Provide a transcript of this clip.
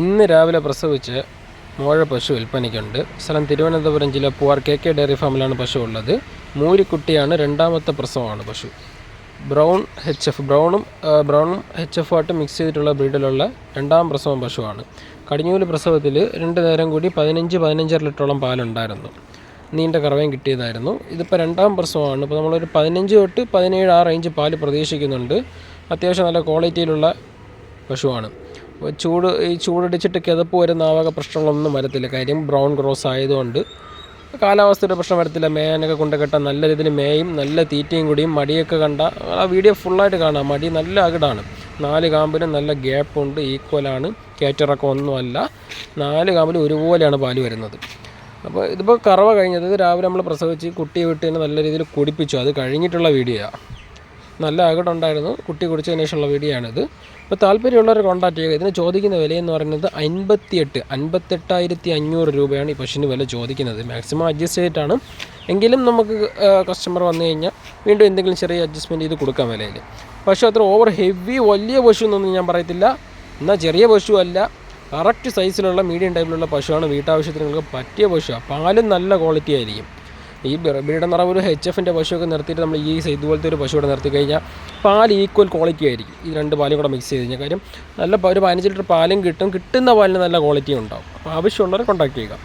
ഇന്ന് രാവിലെ പ്രസവിച്ച് മോഴ പശു വിൽപ്പനയ്ക്കുണ്ട്. സ്ഥലം തിരുവനന്തപുരം ജില്ല പൂവാർ കെ കെ ഡയറി ഫാമിലാണ് പശു ഉള്ളത്. മൂരിക്കുട്ടിയാണ് രണ്ടാമത്തെ പ്രസവമാണ് പശു. ബ്രൗൺ എച്ച് എഫ് ബ്രൗണും ബ്രൗണും എച്ച് ആയിട്ട് മിക്സ് ചെയ്തിട്ടുള്ള ബ്രീഡിലുള്ള രണ്ടാം പ്രസവം പശുവാണ്. കടിഞ്ഞൂൽ പ്രസവത്തിൽ രണ്ട് നേരം കൂടി പതിനഞ്ച് പതിനഞ്ചര ലിറ്ററോളം പാലുണ്ടായിരുന്നു. നീണ്ട കറവയും കിട്ടിയതായിരുന്നു. ഇതിപ്പോൾ രണ്ടാം പ്രസവമാണ്. ഇപ്പോൾ നമ്മളൊരു പതിനഞ്ച് തൊട്ട് പതിനേഴ് ആ റേഞ്ച് പാൽ പ്രതീക്ഷിക്കുന്നുണ്ട്. അത്യാവശ്യം നല്ല ക്വാളിറ്റിയിലുള്ള പശുവാണ്. ചൂട് ഈ ചൂടടിച്ചിട്ട് കിതപ്പ് വരുന്ന ആവക വക പ്രശ്നങ്ങളൊന്നും വരത്തില്ല. കാര്യം ബ്രൗൺ ക്രോസ് ആയതുകൊണ്ട് കാലാവസ്ഥയുടെ പ്രശ്നം വരത്തില്ല. മേയാനൊക്കെ കൊണ്ട് കെട്ടാൻ നല്ല രീതിയിൽ മേയും നല്ല തീറ്റയും കൂടിയും മടിയൊക്കെ കണ്ട ആ വീഡിയോ ഫുള്ളായിട്ട് കാണാം. മടി നല്ല അകിടാണ്. നാല് കാമ്പിനും നല്ല ഗ്യാപ്പുണ്ട് ഈക്വലാണ് കയറ്റിറക്കം ഒന്നുമല്ല. നാല് കാമ്പിലും ഒരുപോലെയാണ് പാൽ വരുന്നത്. അപ്പോൾ ഇതിപ്പോൾ കറവ കഴിഞ്ഞത് രാവിലെ നമ്മൾ പ്രസവിച്ച് കുട്ടിയെ വിട്ട് തന്നെ നല്ല രീതിയിൽ കുടിപ്പിച്ചു. അത് കഴിഞ്ഞിട്ടുള്ള വീഡിയോയാണ് നല്ല അകടുണ്ടായിരുന്നു. കുട്ടി കുടിച്ചതിന് ശേഷമുള്ള വീഡിയോ ആണിത്. ഇപ്പോൾ താല്പര്യമുള്ളവർ കോൺടാക്ട് ചെയ്യുക. ഇതിന് ചോദിക്കുന്ന വിലയെന്ന് പറയുന്നത് അൻപത്തിയെട്ട് അൻപത്തെട്ടായിരത്തി അഞ്ഞൂറ് രൂപയാണ് ഈ പശുവിന് വില ചോദിക്കുന്നത്. മാക്സിമം അഡ്ജസ്റ്റ് ചെയ്തിട്ടാണ്. എങ്കിലും നമുക്ക് കസ്റ്റമർ വന്നു കഴിഞ്ഞാൽ വീണ്ടും എന്തെങ്കിലും ചെറിയ അഡ്ജസ്റ്റ്മെന്റ് ചെയ്ത് കൊടുക്കാൻ വിലയിൽ. പശു അത്ര ഓവർ ഹെവി വലിയ പശു എന്നൊന്നും ഞാൻ പറയത്തില്ല. എന്നാൽ ചെറിയ പശു അല്ല. കറക്റ്റ് സൈസിലുള്ള മീഡിയം ടൈപ്പിലുള്ള പശുവാണ് വീട്ടാവശ്യത്തിന് നിങ്ങൾക്ക് പറ്റിയ പശുവാണ് പാലും നല്ല ക്വാളിറ്റി ആയിരിക്കും. ഈ ബീഡ നിറവ് ഒരു എച്ച് എഫിന്റെ പശുവൊക്കെ നിർത്തിയിട്ട് നമ്മൾ ഈ ഇതുപോലത്തെ ഒരു പശു കൂടെ നിർത്തി കഴിഞ്ഞാൽ പാൽ ഈക്വൽ ക്വാളിറ്റി ആയിരിക്കും. ഈ രണ്ട് പാലും കൂടെ മിക്സ് ചെയ്ത് കഴിഞ്ഞാൽ. കാര്യം നല്ല ഒരു പതിനഞ്ച് ലിറ്റർ പാലും കിട്ടും. കിട്ടുന്ന പാലിന് നല്ല ക്വാളിറ്റി ഉണ്ടാവും. അപ്പോൾ ആവശ്യമുള്ളവരെ കോൺടാക്ട് ചെയ്യുക.